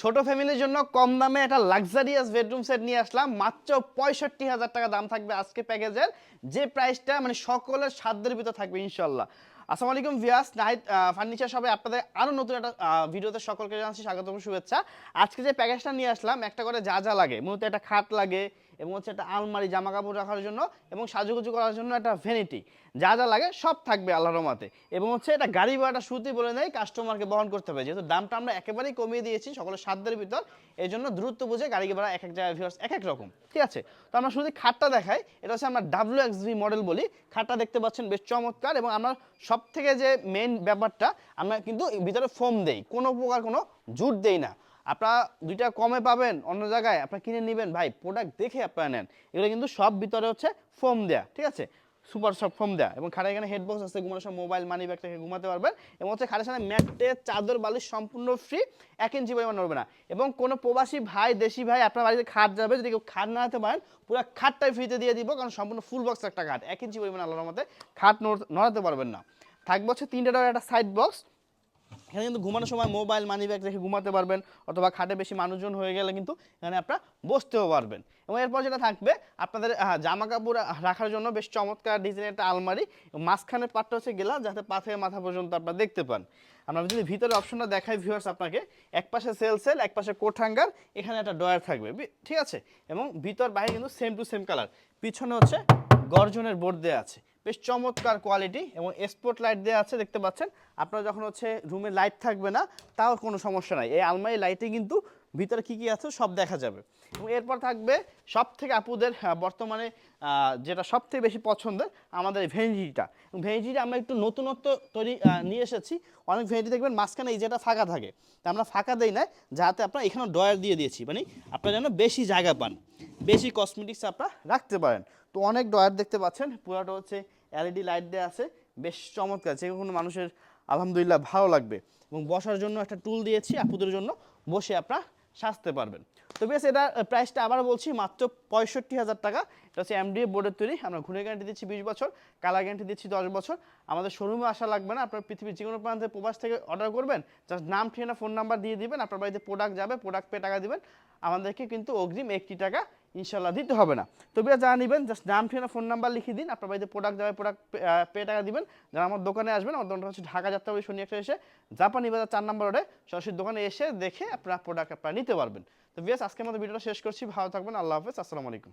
ছোট ফ্যামিলির জন্য কম দামে একটা লাক্সারিয়াস বেডরুম সেট নিয়ে আসলাম। মাত্র পঁয়ষট্টি হাজার টাকা দাম থাকবে আজকে প্যাকেজের। যে প্রাইসটা মানে সকলের সাধ্যের ভিতর থাকবে ইনশাল্লাহ আসসালামু আলাইকুম ভিয়াস নাহিদ ফার্নিচার সবাই আপনাদের আরও নতুন একটা ভিডিওতে সকলকে জানাচ্ছি স্বাগতম, শুভেচ্ছা। আজকে যে প্যাকেজটা নিয়ে আসলাম, একটা করে যা যা লাগে। মূলত একটা খাট লাগে এবং হচ্ছে একটা আলমারি জামা কাপড় রাখার জন্য এবং সাজুগুজু করার জন্য একটা ভ্যানিটি যা যা লাগে সব থাকবে আল্লাহর রহমতে। এবং হচ্ছে এটা গাড়ি ভাড়াটা শুরুতেই বলে দেয় কাস্টমারকে বহন করতে হবে। যেহেতু দামটা আমরা একেবারেই কমিয়ে দিয়েছি সকলের সাধ্যের ভিতর এই জন্য দ্রুত বুঝে গাড়ি ভাড়া এক এক জায়গায় viewers এক এক রকম। ঠিক আছে? তো আমরা শুধু খাটটা দেখাই। এটা হচ্ছে আমরা ডাব্লিউ এক্স ভি মডেল বলি। খাটটা দেখতে পাচ্ছেন বেশ চমৎকার এবং আমরা সব থেকে যে মেন ব্যাপারটা আমরা কিন্তু ভিতরে ফোম দেই। কোনো প্রকার কোনো জুট দেই না। আপনারা দুইটা কমে পাবেন, অন্য জায়গায় আপনারা কিনে নেবেন। ভাই প্রোডাক্ট দেখে আপনারা নেন। এগুলো কিন্তু সব ভিতরে হচ্ছে ফোম দেয়া, ঠিক আছে? সুপার সব ফোম দেয়া। এবং খাটের এখানে হেডবক্স আছে, ঘুমানোর সময় মোবাইল মানি ব্যাগ রেখে ঘুমাতে পারবেন। এবং হচ্ছে খাটের সাথে ম্যাটে চাদর, বালিশ সম্পূর্ণ ফ্রি এক ইঞ্চি পরিমাণ নড়বে না। এবং কোনো প্রবাসী ভাই, দেশি ভাই, আপনার বাড়িতে খাট যাবে, যদি কেউ খাট না পারেন, পুরো খাটটাই ফ্রিতে দিয়ে দিব, কারণ সম্পূর্ণ ফুল বক্স একটা খাট। এক ইঞ্চি পরিমাণ আল্লাহর মধ্যে খাট নড়- নড়াতে পারবেন না। থাকবে হচ্ছে তিনটে ডলার একটা সাইড বক্স এখানে কিন্তু ঘুমানোর সময় মোবাইল মানি ব্যাগ রেখে ঘুমাতে পারবেন অথবা খাটে বেশি মানুষজন হয়ে গেলে কিন্তু এখানে আপনারা বসতেও পারবেন। এবং এরপর যেটা থাকবে, আপনাদের জামা কাপড় রাখার জন্য বেশ চমৎকার ডিজাইনের একটা আলমারি। মাঝখানের পাটটা হচ্ছে গেলা, যাতে পা থেকে মাথা পর্যন্ত আপনারা দেখতে পান। আমরা যদি ভিতরে অপশনটা দেখাই ভিউয়ার্স আপনাকে, এক পাশে সেল সেল এক পাশে কোট হ্যাঙ্গার এখানে একটা ডয়ার থাকবে ঠিক আছে? এবং ভিতর বাইরে কিন্তু সেম টু সেম কালার পিছনে হচ্ছে গর্জনের বোর্ড দেওয়া আছে। বেশ চমৎকার কোয়ালিটি এবং স্পট লাইট দেওয়া আছে, দেখতে পাচ্ছেন। আপনার যখন হচ্ছে রুমে লাইট থাকবে না, তাও কোনো সমস্যা নাই। এই আলমারি লাইটে কিন্তু ভিতরে কি কি আছে, সব দেখা যাবে। এবং এরপর থাকবে সব থেকে আপুদের বর্তমানে যেটা সব থেকে বেশি পছন্দের, আমাদের ভেনিটিটা ভেনিটিটা আমরা একটু নতুনত্ব তৈরি নিয়ে এসেছি। অনেক ভেনিটি দেখবেন মাঝখানে এই যেটা ফাঁকা থাকে, তা আমরা ফাঁকা দেই না যাতে আপনার এখানে ডয়ার দিয়ে দিয়েছি। মানে আপনারা যেন বেশি জায়গা পান, বেশি কসমেটিক্স আপনারা রাখতে পারেন। তো অনেক ডয়ার দেখতে পাচ্ছেন। পুরাটা হচ্ছে এলইডি লাইট দেওয়া আছে। বেশ চমৎকার, যে কোনো মানুষের আলহামদুলিল্লাহ ভালো লাগবে। এবং বসার জন্য একটা টুল দিয়েছি, আপুদের জন্য। বসে আপনারা সাজতে পারবেন। তো বেশ, এটা প্রাইসটা আবার বলছি, মাত্র পঁয়ষট্টি হাজার টাকা। এটা হচ্ছে এমডিএ বোর্ডের তৈরি। আমরা ঘুরে গ্যারান্টি দিচ্ছি বিশ বছর কালার গ্যারান্টি দিচ্ছি দশ বছর। আমাদের শোরুমে আসা লাগবে না। আপনার পৃথিবীর যে কোনো প্রান্তে প্রবাস থেকে অর্ডার করবেন জাস্ট নাম, ঠিকানা ফোন নাম্বার দিয়ে দিবেন। আপনার বাড়িতে প্রোডাক্ট যাবে প্রোডাক্ট পেয়ে টাকা দিবেন। আমাদেরকে কিন্তু অগ্রিম একটি টাকা ইনশাল্লাহ দিতে হবে না। তবে যা নেবেন জাস্ট নাম, ঠিকানা ফোন নাম্বার লিখে দিন। আপনার বাড়িতে প্রোডাক্ট যাবে প্রোডাক্ট পে টাকা দিবেন। যারা আমার দোকানে আসবেন, আমার দোকানটা হচ্ছে ঢাকা যাত্রা ওই শনি একটা এসে জাপানি বাজার চার নম্বর রোডে সরাসরি দোকানে এসে দেখে আপনার প্রোডাক্ট আপনারা নিতে পারবেন। তো বিয়াস, আজকের মতো ভিডিওটা শেষ করছি। ভালো থাকবেন, আল্লাহ হাফেজ, আসসালামু আলাইকুম।